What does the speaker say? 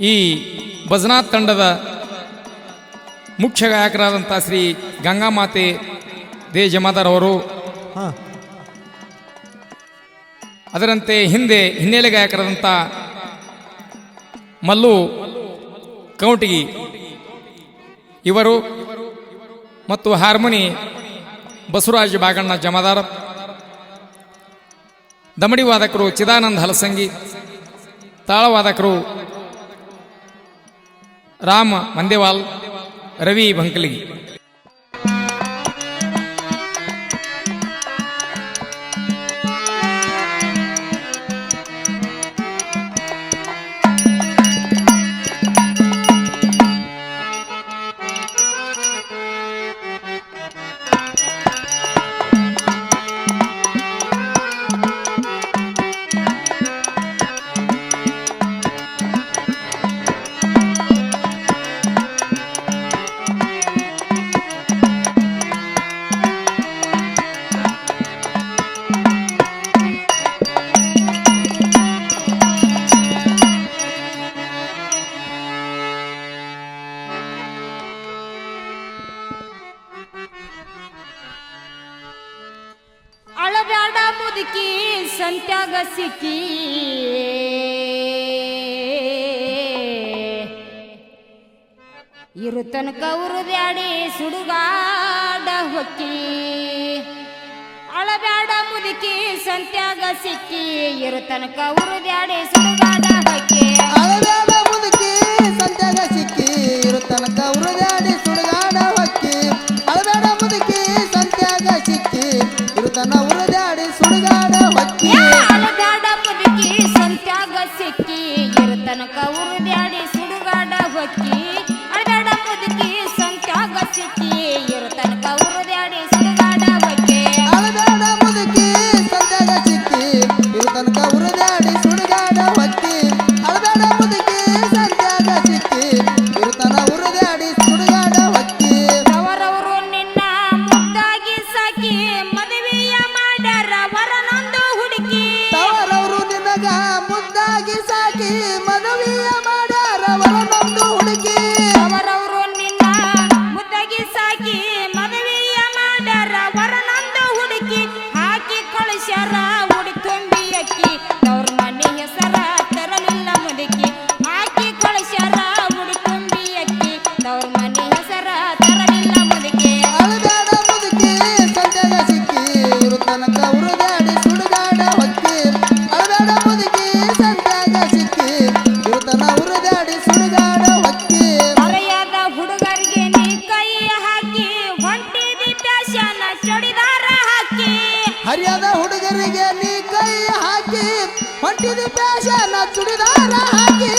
ಈ ಭಜನಾ ತಂಡದ ಮುಖ್ಯ ಗಾಯಕರಾದಂಥ ಶ್ರೀ ಗಂಗಾಮಾತೆ ದೇ ಜಮಾದಾರ್ ಅವರು. ಅದರಂತೆ ಹಿಂದೆ ಹಿನ್ನೆಲೆ ಗಾಯಕರಾದಂಥ ಮಲ್ಲು ಕೌಟಿಗಿ ಇವರು ಮತ್ತು ಹಾರ್ಮೋನಿ ಬಸವರಾಜ ಬಾಗಣ್ಣ ಜಮಾದಾರ್. ದಮಡಿ ವಾದಕರು ಚಿದಾನಂದ ಹಲಸಂಗಿ ತಾಳವಾದಕರು राम मंदेवाल रवी भंकलगी ಅಳಬ್ಯಾಡ ಸಂತ್ಯಾಗ ಸಿಕ್ಕಿ. ಇರು ತನಕ ಉರುದ್ಯಾಡಿ ಸುಡುಗಾಡ ಹೊಕ್ಕಿ. ಅಳಬ್ಯಾಡ ಮುದುಕಿ ಸಂತ್ಯಾಗ ಸಿಕ್ಕಿ. ಇರು ತನಕ ಉರುದ್ಯಾಡಿ ಸುಡುಗಾಡ ಹೊಕ್ಕಿ. ಚಡಿದಾರ ಹಾಕಿ. ಹರಿಯದ ಹುಡುಗರಿಗೆ ನೀ ಕೈ ಹಾಕಿ ಹೊಂಟಿದ ಪ್ಯಾಶನ ಚುಡಿದಾರ ಹಾಕಿ.